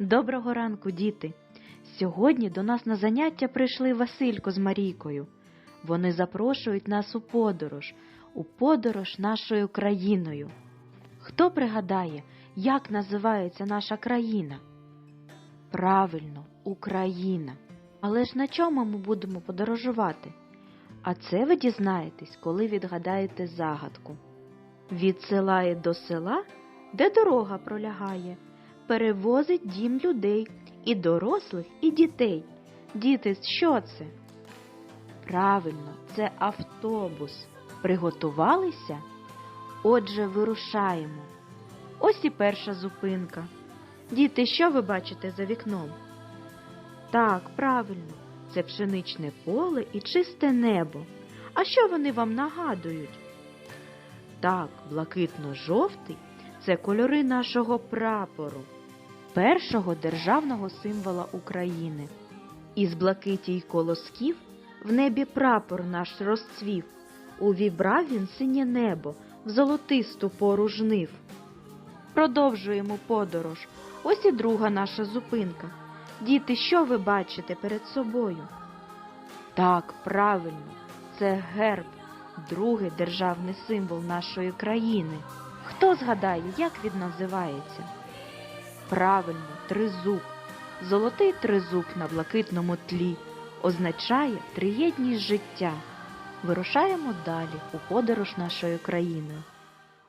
Доброго ранку, діти! Сьогодні до нас на заняття прийшли Василько з Марійкою. Вони запрошують нас у подорож, у подорож нашою країною. Хто пригадає, як називається наша країна? Правильно, Україна. Але ж на чому ми будемо подорожувати? А це ви дізнаєтесь, коли відгадаєте загадку. Від села і до села, де дорога пролягає, перевозить дім людей і дорослих, і дітей. Діти, що це? Правильно, це автобус. Приготувалися? Отже, вирушаємо. Ось і перша зупинка. Діти, що ви бачите за вікном? Так, правильно, це пшеничне поле і чисте небо. А що вони вам нагадують? Так, блакитно-жовтий це кольори нашого прапору, першого державного символа України. Із блакиті й колосків в небі прапор наш розцвів, увібрав він синє небо в золотисту пору жнив. Продовжуємо подорож. Ось і друга наша зупинка. Діти, що ви бачите перед собою? Так, правильно, це герб, другий державний символ нашої країни. Хто згадає, як він називається? Правильно, тризуб. Золотий тризуб на блакитному тлі означає триєдність життя. Вирушаємо далі у подорож нашою країною.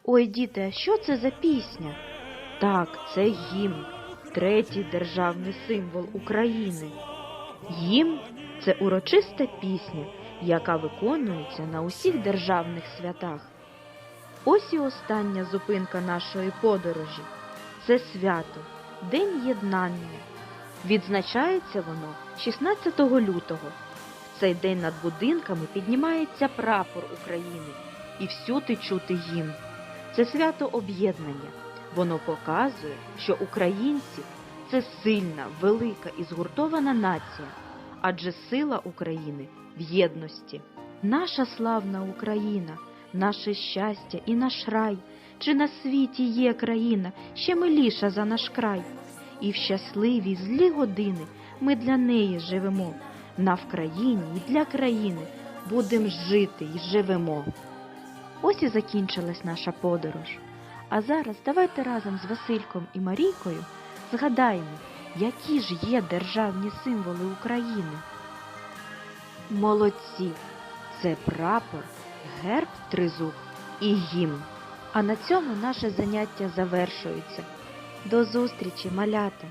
Ой, діти, а що це за пісня? Так, це гімн, третій державний символ України. Гімн це урочиста пісня, яка виконується на усіх державних святах. Ось і остання зупинка нашої подорожі. Це свято, День єднання. Відзначається воно 16 лютого. В цей день над будинками піднімається прапор України і всюди чути гімн. Це свято об'єднання. Воно показує, що українці це сильна, велика і згуртована нація, адже сила України в єдності. Наша славна Україна, наше щастя і наш рай. Чи на світі є країна ще миліша за наш край? І в щасливі злі години ми для неї живемо. На Вкраїні і для країни будем жити і живемо. Ось і закінчилась наша подорож. А зараз давайте разом з Васильком і Марійкою згадаємо, які ж є державні символи України. Молодці! Це прапор, герб тризуб і гімн. А на цьому наше заняття завершується. До зустрічі, малята!